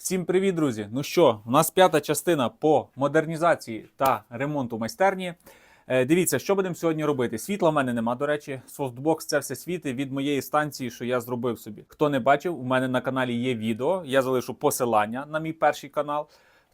Всім привіт, друзі! Ну що, у нас п'ята частина по модернізації та ремонту майстерні. Е, дивіться, що будемо сьогодні робити. Світла в мене нема, до речі. Софтбокс це все світи від моєї станції, що я зробив собі. Хто не бачив, у мене на каналі є відео. Я залишу посилання на мій перший канал.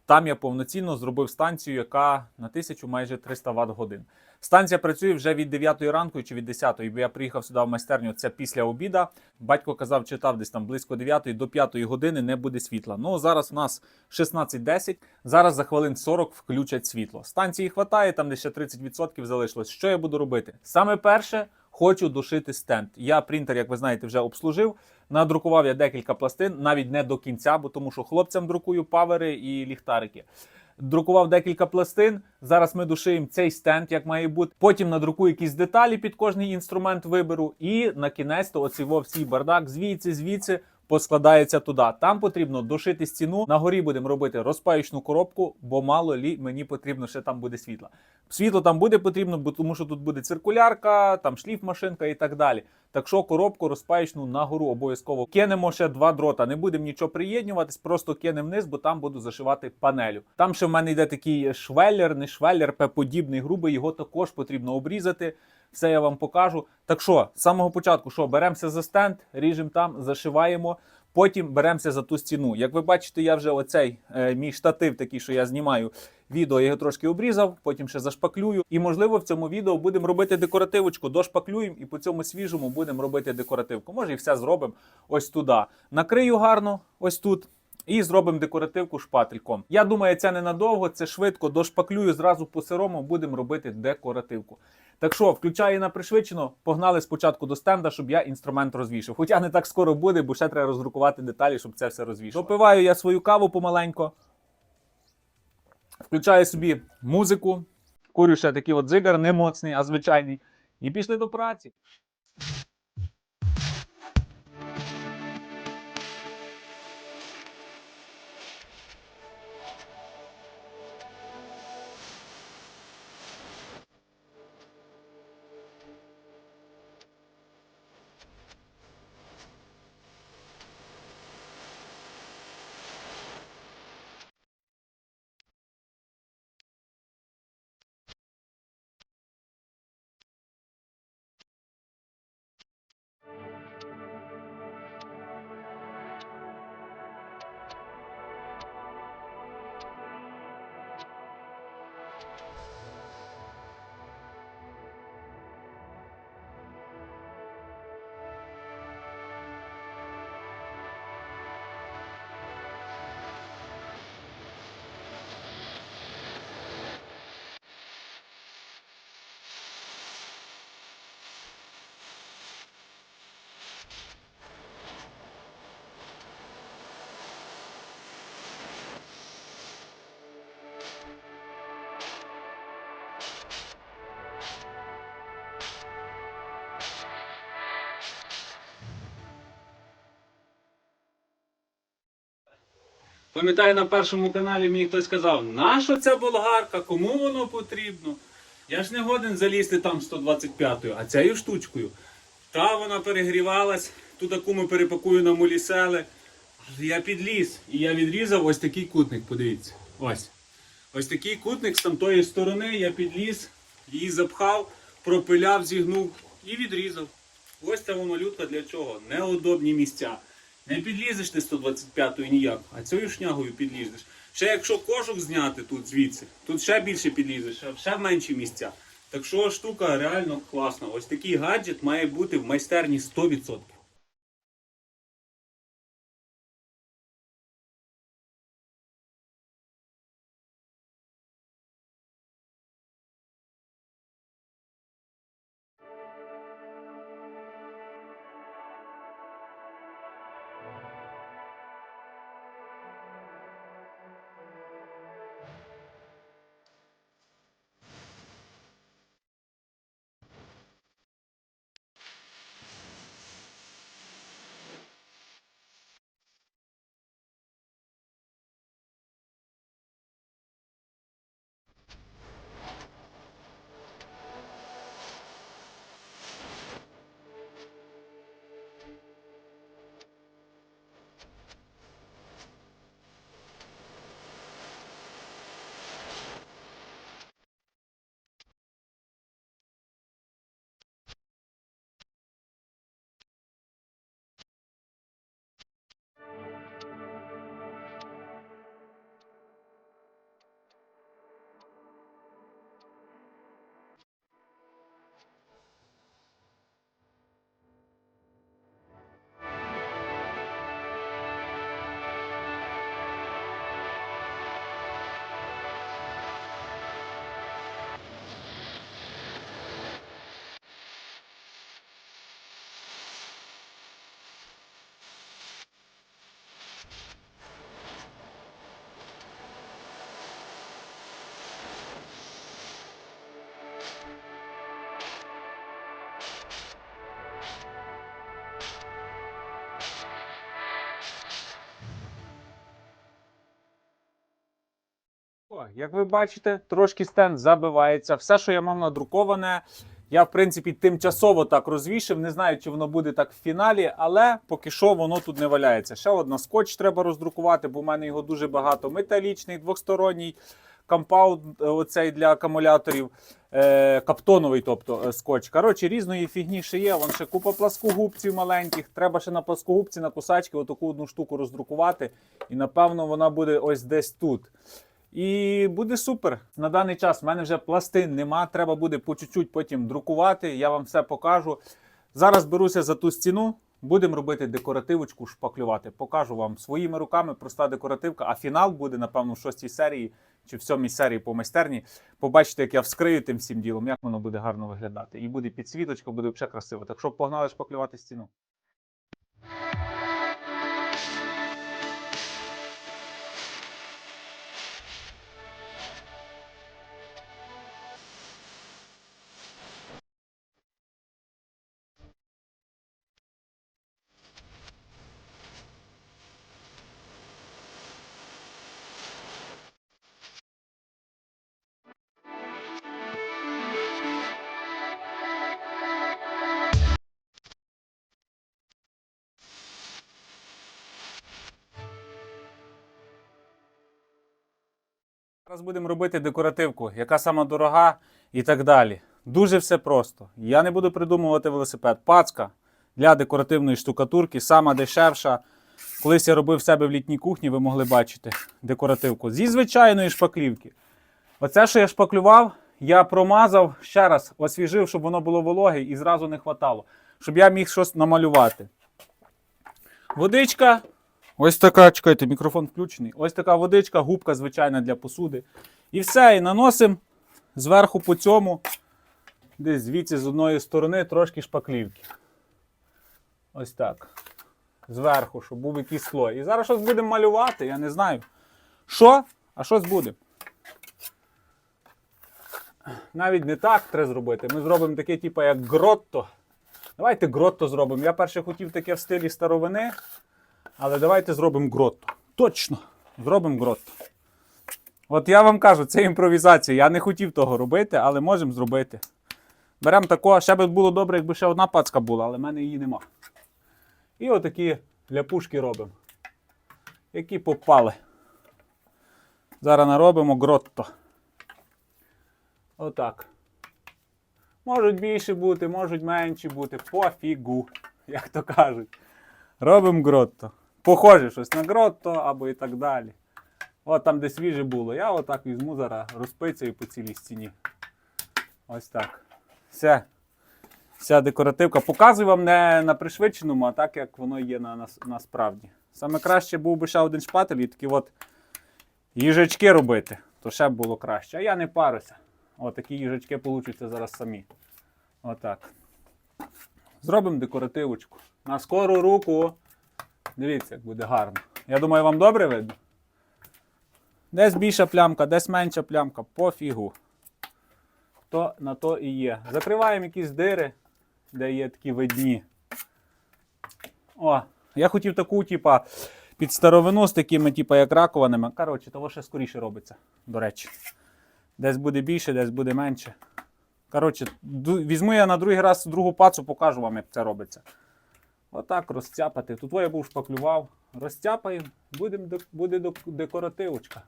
Там я повноцінно зробив станцію, яка на 1000 майже 300 Вт годин. Станція працює вже від 9 ранку чи від 10, бо я приїхав сюди в майстерню. Це після обіда. Батько казав, читав десь там близько 9 до 5 години не буде світла. Ну зараз у нас 16.10. Зараз за хвилин 40 включать світло. Станції хватає, там десь ще 30% залишилось. Що я буду робити? Саме перше. Хочу душити стенд. Я принтер, як ви знаєте, вже обслужив. Надрукував я декілька пластин, навіть не до кінця, бо тому що хлопцям друкую павери і ліхтарики. Друкував декілька пластин. Зараз ми душуємо цей стенд, як має бути. Потім надрукую якісь деталі під кожний інструмент виберу. І на кінець то во всій бардак звідси, звідси поскладається туди. Там потрібно душити стіну. На горі будемо робити розпаючну коробку, бо мало лі мені потрібно ще там буде світло. Світло там буде потрібно, бо тому що тут буде циркулярка, там шліфмашинка і так далі. Так що коробку розпаєчну нагору обов'язково кинемо ще два дрота. Не будемо нічого приєднуватись, просто кинемо вниз, бо там буду зашивати панелю. Там ще в мене йде такий швеллер, не швеллер, П-подібний грубий. Його також потрібно обрізати. Все я вам покажу. Так що, з самого початку, що беремося за стенд, ріжемо там, зашиваємо. Потім беремося за ту стіну. Як ви бачите, я вже оцей е, мій штатив, такий, що я знімаю відео, я його трошки обрізав, потім ще зашпаклюю. І можливо в цьому відео будемо робити декоративочку, дошпаклюємо і по цьому свіжому будемо робити декоративку. Може і все зробимо ось туди. Накрию гарно, ось тут. І зробимо декоративку шпательком. Я думаю, це ненадовго, це швидко дошпаклюю зразу по сирому, будемо робити декоративку. Так що, включаю на пришвидшено, погнали спочатку до стенда, щоб я інструмент розвішав. Хоча не так скоро буде, бо ще треба роздрукувати деталі, щоб це все розвішати. Допиваю я свою каву помаленько. Включаю собі музику. Курю ще такий от дзигар, не моцний, а звичайний. І пішли до праці. Пам'ятаю, на першому каналі мені хтось сказав, нащо ця болгарка, кому воно потрібно? Я ж не годен залізти там 125-ю, а цією штучкою. Та вона перегрівалась, ту таку ми перепакую на молісели. Я підліз і я відрізав ось такий кутник, подивіться. Ось. Ось такий кутник з тамтої сторони я підліз, її запхав, пропиляв, зігнув і відрізав. Ось ця малютка для чого? Неудобні місця. Не підлізеш ти 125-ю ніяк, а цією шнягою підлізеш. Ще якщо кожух зняти тут звідси, тут ще більше підлізеш, ще в менші місця. Так що штука реально класна. Ось такий гаджет має бути в майстерні 100%. Як ви бачите, трошки стенд забивається. Все, що я мав надруковане, я, в принципі, тимчасово так розвішив. Не знаю, чи воно буде так в фіналі, але поки що воно тут не валяється. Ще одна скотч треба роздрукувати, бо в мене його дуже багато. Металічний, двосторонній, компаунд е, оцей для акумуляторів, е, каптоновий, тобто е, скотч. Коротше, різної фігні ще є. Вон ще купа пласкогубців маленьких. Треба ще на пласкогубці, на кусачки отаку одну штуку роздрукувати. І напевно вона буде ось десь тут. І буде супер. На даний час в мене вже пластин нема. Треба буде по чуть-чуть потім друкувати. Я вам все покажу. Зараз беруся за ту стіну. Будемо робити декоративочку, шпаклювати. Покажу вам своїми руками проста декоративка. А фінал буде, напевно, в шостій серії чи в сьомій серії по майстерні. Побачите, як я вскрию тим всім ділом, як воно буде гарно виглядати. І буде підсвіточка, буде взагалі красиво. Так що погнали шпаклювати стіну. Зараз будемо робити декоративку, яка сама дорога і так далі. Дуже все просто. Я не буду придумувати велосипед. Пацка для декоративної штукатурки, сама дешевша. Колись я робив себе в літній кухні, ви могли бачити декоративку зі звичайної шпаклівки. Оце, що я шпаклював, я промазав ще раз, освіжив, щоб воно було вологе і зразу не хватало, щоб я міг щось намалювати. Водичка. Ось така, чекайте, мікрофон включений. Ось така водичка, губка звичайна для посуди. І все, і наносимо зверху по цьому, десь звідси з одної сторони трошки шпаклівки. Ось так. Зверху, щоб був якийсь слой. І зараз щось будемо малювати, я не знаю. Що? А щось буде. Навіть не так треба зробити. Ми зробимо таке, типу, як гротто. Давайте гротто зробимо. Я перше хотів таке в стилі старовини. Але давайте зробимо гротто. Точно! Зробимо гротто. От я вам кажу, це імпровізація. Я не хотів того робити, але можемо зробити. Беремо такого, ще би було добре, якби ще одна пацка була, але в мене її нема. І отакі ляпушки робимо. Які попали. Зараз наробимо гротто. Отак. Можуть більше бути, можуть менші бути. Пофігу, як то кажуть. Робимо гротто. Похоже щось на гротто або і так далі. От там, де свіже було. Я отак візьму зараз, розпицяю по цілій стіні. Ось так. Все. Вся декоративка. Показую вам не на пришвидшеному, а так, як воно є на, на, насправді. Саме краще був би ще один шпатель і такі от їжачки робити, то ще б було краще. А я не парюся. От такі їжачки получаться зараз самі. Отак. Зробимо декоративочку. На скору руку. Дивіться, як буде гарно. Я думаю, вам добре видно. Десь більша плямка, десь менша плямка, пофігу. То на то і є. Закриваємо якісь дири, де є такі видні. О, я хотів таку, типа, під старовину з такими, типа, як ракованими. Коротше, того ще скоріше робиться, до речі. Десь буде більше, десь буде менше. Коротше, візьму я на другий раз другу пацу, покажу вам, як це робиться. Отак розтяпати. Тут я був шпаклював. Розтяпаємо, будем, дек- буде декоративочка.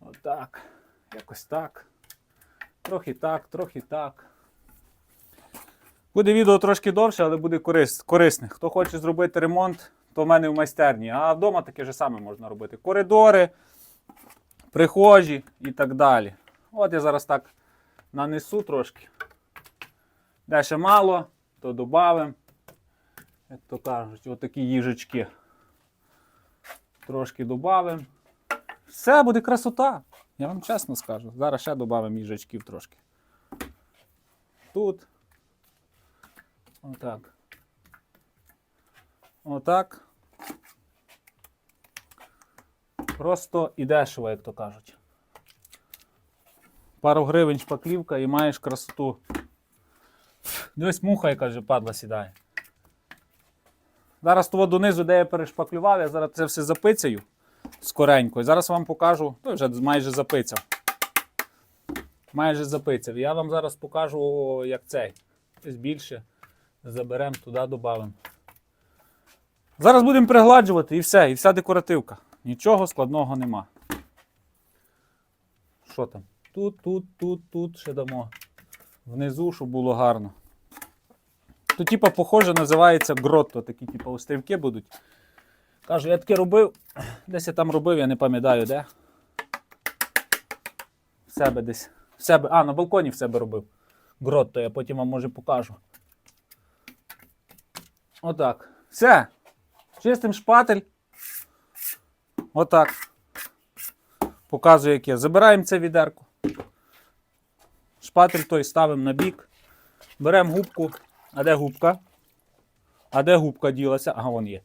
Отак. Якось так. Трохи так, трохи так. Буде відео трошки довше, але буде корис, корисне. Хто хоче зробити ремонт, то в мене в майстерні. А вдома таке ж саме можна робити. Коридори, прихожі і так далі. От я зараз так нанесу трошки. Де ще мало, то додамо. Як то кажуть, отакі їжачки. Трошки додамо. Все, буде красота. Я вам чесно скажу. Зараз ще додамо їжачків трошки. Тут. Отак. Отак. Просто і дешево, як то кажуть. Пару гривень шпаклівка і маєш красоту. Дивись, муха, яка вже падла сідає. Зараз того донизу, де я перешпаклював, я зараз це все запицяю. скоренько. І зараз вам покажу, ну, вже майже запицяв. Майже запицяв. Я вам зараз покажу, як цей. Десь більше. Заберемо туди, додамо. Зараз будемо пригладжувати і все, і вся декоративка. Нічого складного нема. Що там? Тут, тут, тут, тут ще дамо. Внизу, щоб було гарно. Тут, типа, похоже, називається гротто. Такі, типа, острівки будуть. Кажу, я таке робив. Десь я там робив, я не пам'ятаю, де. В себе десь. В себе. А, на балконі в себе робив. Гротто, я потім вам може покажу. Отак. Все. Чистим шпатель. Отак. Показую, як є. Забираємо це відерко. Шпатель той ставимо на бік. Беремо губку. А де губка? А де губка ділася? Ага, вон є.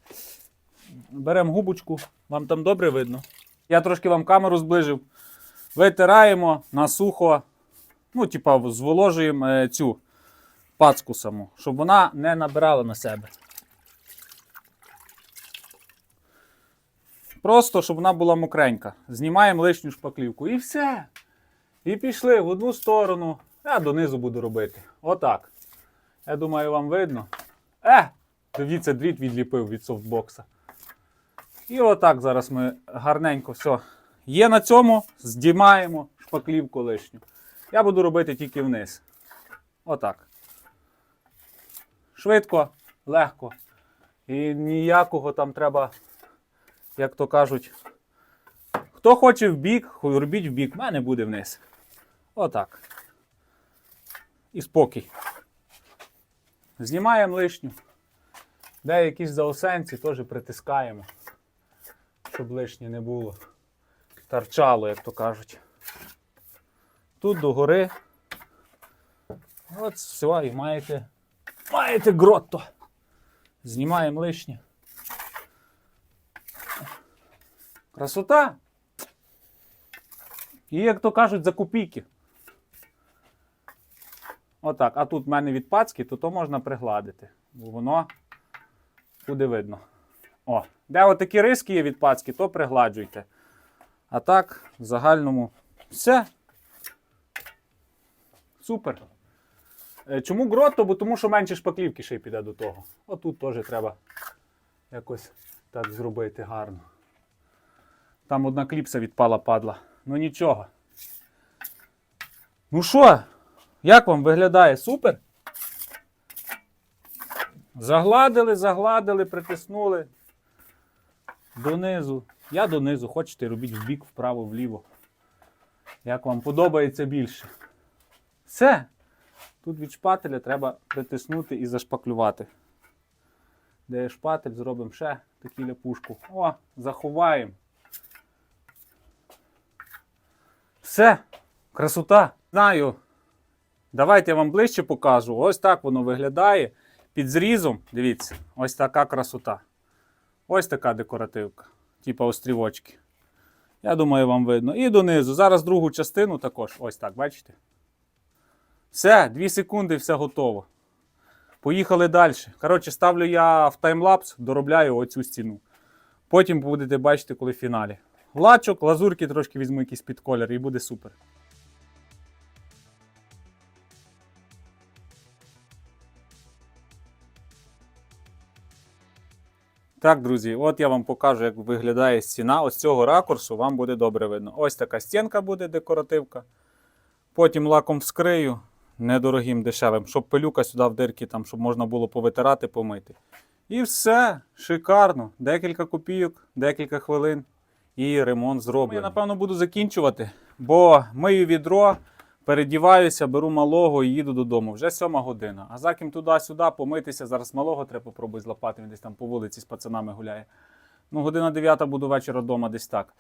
Беремо губочку, вам там добре видно. Я трошки вам камеру зближив. Витираємо на сухо, ну, типа, зволожуємо е, цю пацку саму, щоб вона не набирала на себе. Просто, щоб вона була мокренька. Знімаємо лишню шпаклівку. І все. І пішли в одну сторону. Я донизу буду робити. Отак. Я думаю, вам видно. Е! Дивіться, дріт відліпив від софтбокса. І отак зараз ми гарненько все. Є на цьому, здіймаємо шпаклівку лишню. Я буду робити тільки вниз. Отак. Швидко, легко. І ніякого там треба, як то кажуть. Хто хоче в бік, робіть в бік, в мене буде вниз. Отак. І спокій. Знімаємо лишню. Де якісь заосенці, теж притискаємо, щоб лишнє не було. Торчало, як то кажуть. Тут догори. От все, і маєте. Маєте гротто. Знімаємо лишнє. Красота. І, як то кажуть, за копійки. Отак. А тут в мене від пацки, то то можна пригладити. Бо воно буде видно. О, де отакі риски є від пацки, то пригладжуйте. А так, в загальному все. Супер. Е, Чому гротто? Бо тому що менше шпаклівки ще й піде до того. Отут теж треба якось так зробити гарно. Там одна кліпса відпала падла. Ну нічого. Ну що, як вам виглядає? Супер? Загладили, загладили, притиснули. Донизу. Я донизу. Хочете, робіть вбік, вправо, вліво. Як вам подобається більше. Все. Тут від шпателя треба притиснути і зашпаклювати. Де є шпатель, зробимо ще таку ляпушку. О, заховаємо. Все. Красота. Знаю. Давайте я вам ближче покажу. Ось так воно виглядає. Під зрізом, дивіться, ось така красота. Ось така декоративка. Типа острівочки. Я думаю, вам видно. І донизу. Зараз другу частину також. Ось так, бачите? Все, 2 секунди, все готово. Поїхали далі. Коротше, ставлю я в таймлапс, доробляю оцю стіну. Потім будете бачити, коли в фіналі. Лачок, лазурки трошки візьму якийсь під колір і буде супер. Так, друзі, от я вам покажу, як виглядає стіна. Ось цього ракурсу вам буде добре видно. Ось така стінка буде декоративка. Потім лаком вскрию, недорогим, дешевим, щоб пилюка сюди в дирки, там, щоб можна було повитирати, помити. І все, шикарно. Декілька копійок, декілька хвилин і ремонт зроблений. Я, напевно, буду закінчувати, бо мию відро, передіваюся, беру малого і їду додому. Вже сьома година. А заким туди-сюди помитися. Зараз малого треба попробувати злапати, він десь там по вулиці з пацанами гуляє. Ну, година дев'ята буду вечора вдома десь так.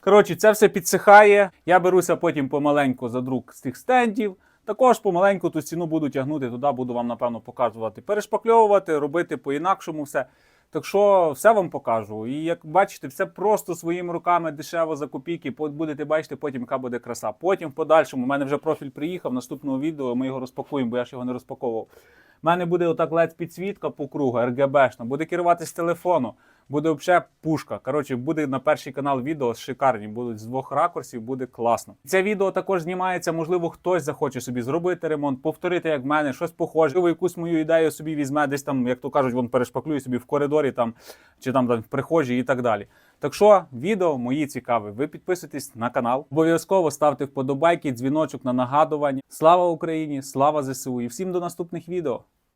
Коротше, це все підсихає. Я беруся потім помаленьку за друк з тих стендів. Також помаленьку ту стіну буду тягнути, туди буду вам, напевно, показувати, перешпакльовувати, робити по-інакшому все. Так що все вам покажу. І як бачите, все просто своїми руками дешево за копійки. Будете бачити потім, яка буде краса. Потім в подальшому, у мене вже профіль приїхав, наступного відео ми його розпакуємо, бо я ж його не розпаковував. У мене буде отак led підсвітка по кругу, RGB-шна, буде керуватися з телефону. Буде взагалі пушка. Коротше, буде на перший канал відео шикарні, будуть з двох ракурсів, буде класно. Це відео також знімається. Можливо, хтось захоче собі зробити ремонт, повторити як в мене, щось похоже. Можливо, якусь мою ідею собі візьме, десь там, як то кажуть, вон перешпаклює собі в коридорі там чи там, там в прихожій і так далі. Так що відео мої цікаві. Ви підписуйтесь на канал. Обов'язково ставте вподобайки, дзвіночок на нагадування. Слава Україні! Слава ЗСУ! І всім до наступних відео!